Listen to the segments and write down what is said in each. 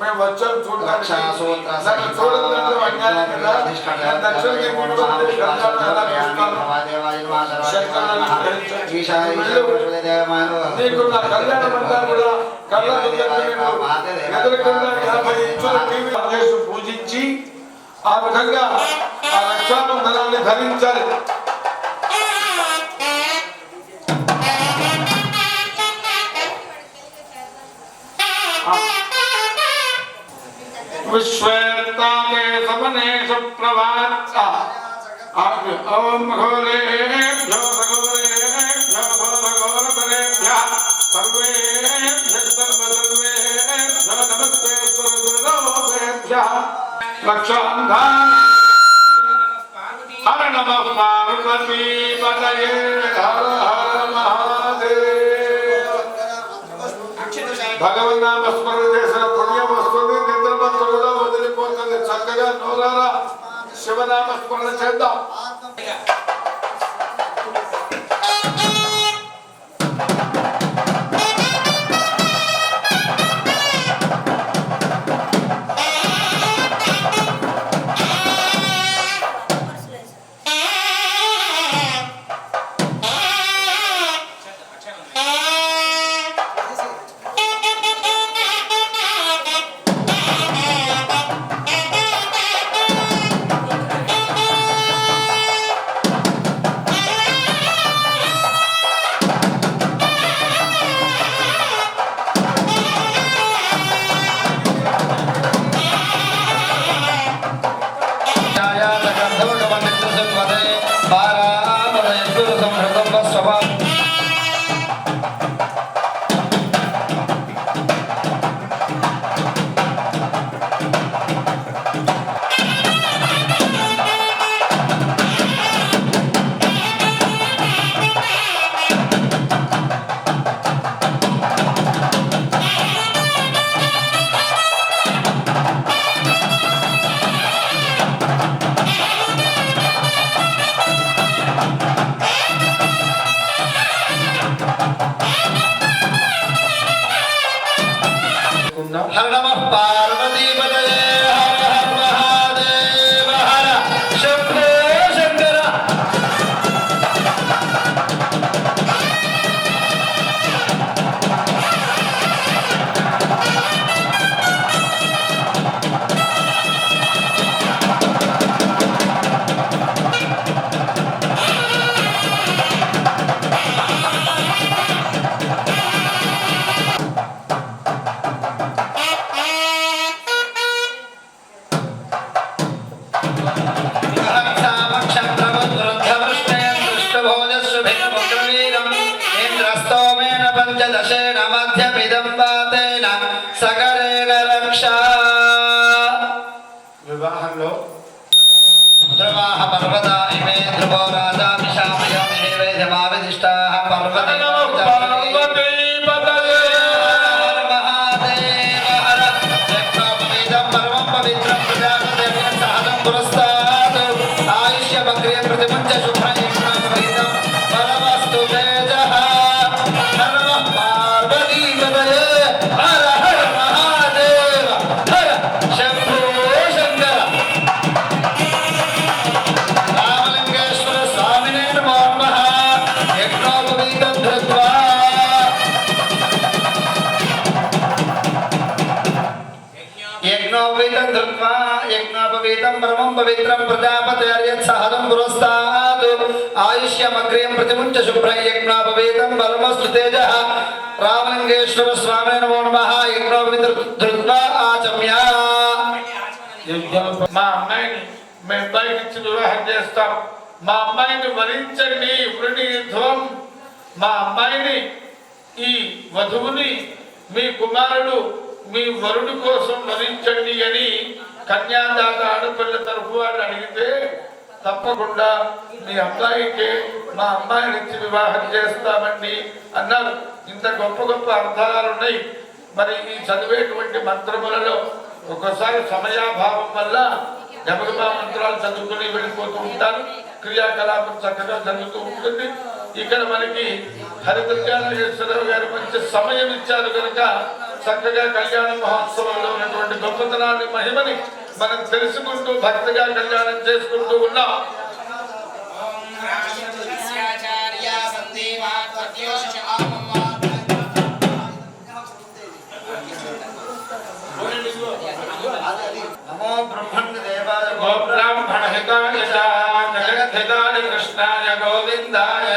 మేము వచ్చాం చూడడానికి. నీకు నా కళ్యాణం అంతా కూడా కళ్ళ పూజించి ఆ విధంగా ఆ రక్షాబంధనాన్ని ధరించాలి. विश्वेत्ता के सबनेषु प्रवाच ओम घोरेभ्यो भगोरेभ्यो भगोरेभ्यः सर्वेभ्यः सर्वसर्वेभ्यो नमस्ते सर्वभेभ्यः लक्षान्धान। हर नमः पार्वती पतये। हर हर महादेव। భగవన్నామ స్మరణ చేసిన పుణ్యం వస్తుంది. నిద్రమత్తు కూడా వదిలిపోతుంది. చక్కగా నోరారా శివనామ స్మరణ చేద్దాం. హర నమ వాతేన సకరేణ రక్షా. వివాహంలో పర్వత ఇమే ధ్రువో రాజా విశామయామి పర్వత యజ్ఞాపవేతం ధృత్వా పరమం పవిత్రం ప్రజాపతిర్యత్ పురస్తాత్ ఆయుష్యమగ్రేం ప్రతిముంచ శుభ్రం యజ్ఞోపవీతం బలమస్తు తేజ రామలింగేశ్వర స్వామి నమో నమ యజ్ఞోపవీతం ధృత్వా ఆచమ్య మా అమ్మాయిని మీ అబ్బాయికి ఇచ్చి వివాహం చేస్తాం. మా అమ్మాయిని వరించండి వృణీధ్వం మా అమ్మాయిని ఈ వధువుని మీ కుమారుడు మీ వరుడు కోసం వరించండి అని కన్యాదాత ఆడపిల్ల తరఫు వాళ్ళు అడిగితే తప్పకుండా మీ అబ్బాయికి మా అమ్మాయిని ఇచ్చి వివాహం చేస్తామండి అన్నారు. ఇంత గొప్ప గొప్ప అర్థాలు ఉన్నాయి మరి ఈ చదివేటువంటి మంత్రములలో ఒక్కోసారి సమయాభావం వల్ల జపగమా మంత్రాలు చదువుకుని వెళ్ళిపోతూ ఉంటారు. క్రియాకలాపం చక్కగా జరుగుతూ ఉంటుంది. ఇక్కడ మనకి హరిదుర్గానాగేశ్వరరావు గారు మంచి సమయం ఇచ్చారు కనుక చక్కగా కళ్యాణ మహోత్సవంలో ఉన్నటువంటి గొప్పతనాన్ని మహిమని మనం తెలుసుకుంటూ భక్తిగా కళ్యాణం చేసుకుంటూ ఉన్నాం. నమో బ్రహ్మణ్య దేవాయ గో బ్రాహ్మణ హితాయ జగద్ధితాయ కృష్ణాయ గోవిందాయ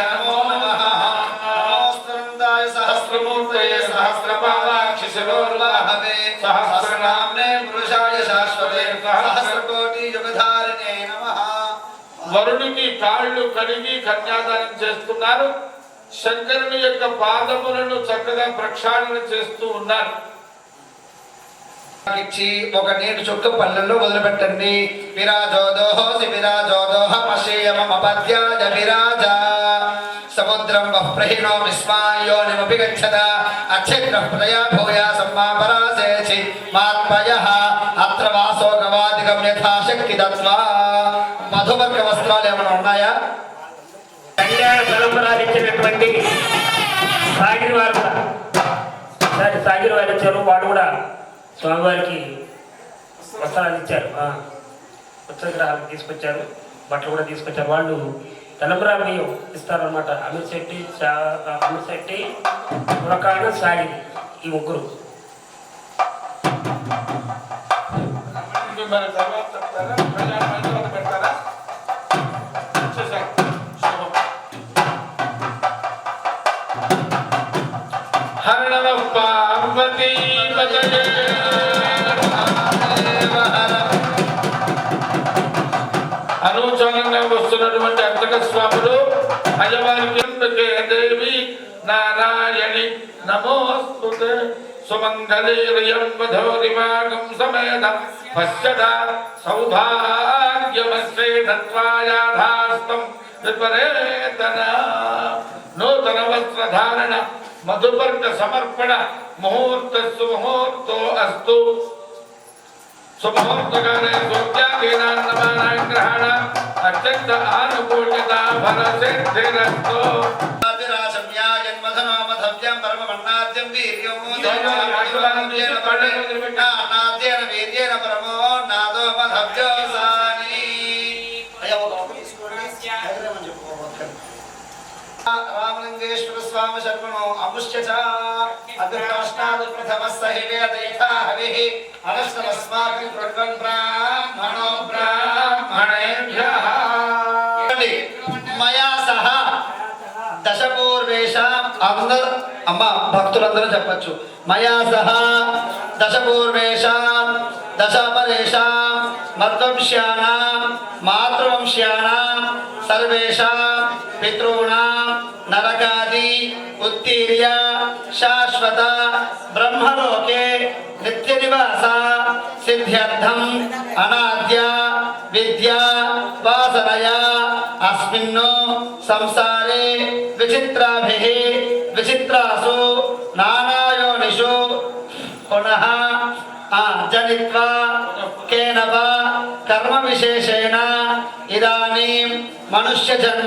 వరుడికి కాళ్ళు కడిగి కన్యాదానం చేస్తున్నారు. శంకరుని యొక్క పాదములను చక్కగా ప్రక్షాళన చేస్తూ ఉన్నారు. ఇచ్చి ఒక నీటి చుక్క పళ్ళల్లో వదిలిపెట్టండి. విరాజోదోహోసి విరాజోదోహ మశేయమమ పద్యాజ విరాజ. సముద్రం బహ్రహిణో విస్మాయోనిమపి గచ్చద. అక్షగ్ర ప్రయా భూయా సమ్మాపరాసేచి మాత్మయ అత్ర వాసో గవాదిగం యథాశక్తి దత్వా మధువర్గ వస్త్రాలు ఏమైనా ఉన్నాయా? కళ్యాణ తలంబరాలు ఇచ్చినటువంటి సాగిరి వారు కూడా. సాగిరి వారు ఇచ్చారు వాడు కూడా స్వామివారికి వస్త్రాలు ఇచ్చారు. వస్త్రగ్రహాలు తీసుకొచ్చారు. బట్టలు కూడా తీసుకొచ్చారు. వాళ్ళు తలంబరా ఇస్తారనమాట అమీర్ శెట్టి చా అమీర్ శెట్టి మురకాన సాగిరి ఈ ముగ్గురు. ఇది తర్వాత చెప్తారా కళ్యాణం తర్వాత పెడతారా? పార్వతీ అనూచనంగా వస్తున్నటువంటి అంతక స్వాములు అయ్యవారికి దేవి నారాయణి. నమోస్తు సుమంగళీరయం వధోరిమాగం సమేత పశ్చద సౌభాగ్యమస్యే దత్వాయాధాస్తం విపరేతన నూతన వస్త్రధారణ మధుపర్క సమర్పణ ముహూర్త సుముహూర్తో అస్తు శుభముహూర్తకాలే సూర్యాదీనాన్నమానాయ గ్రహణ అత్యంత ఆనుకూల్యత ఫల సిద్ధిరస్తో జన్మధనోమధవ్యం పరమన్నాద్యం వీర్యం వీర్యేన పరమో నాదో మధవ్యోసాని. రామలింగేశ్వర స్వామి శర్మణో అముష్య అగ్రష్టాదు ప్రథమ సహివే దైతా హవి. అనష్టమస్మాకం కృణ్వన్ బ్రాహ్మణో బ్రాహ్మణేభ్యః. మయా సహ. దశపూర్వేషాం అందరు అమ్మ భక్తులందరూ చెప్పచ్చు. మయా సహ దశపూర్వేషాం దశపరేషాం మద్వంశ్యానాం మాతృవంశ్యానాం సర్వేషాం పితॄణాం నరకాది ఉత్తీర్య శాశ్వత బ్రహ్మలోకే నిత్య నివాస సిద్ధ్యర్థం అనాద్య విద్యా వాసనయా అస్మిన్నో సంసారే విచిత్రాభిః విచిత్రాసు నానాయోనిషు పునః ఆ, జనిత్వా కేన వా కర్మ విశేషేణ ఇదానీం మనుష్య జన్మ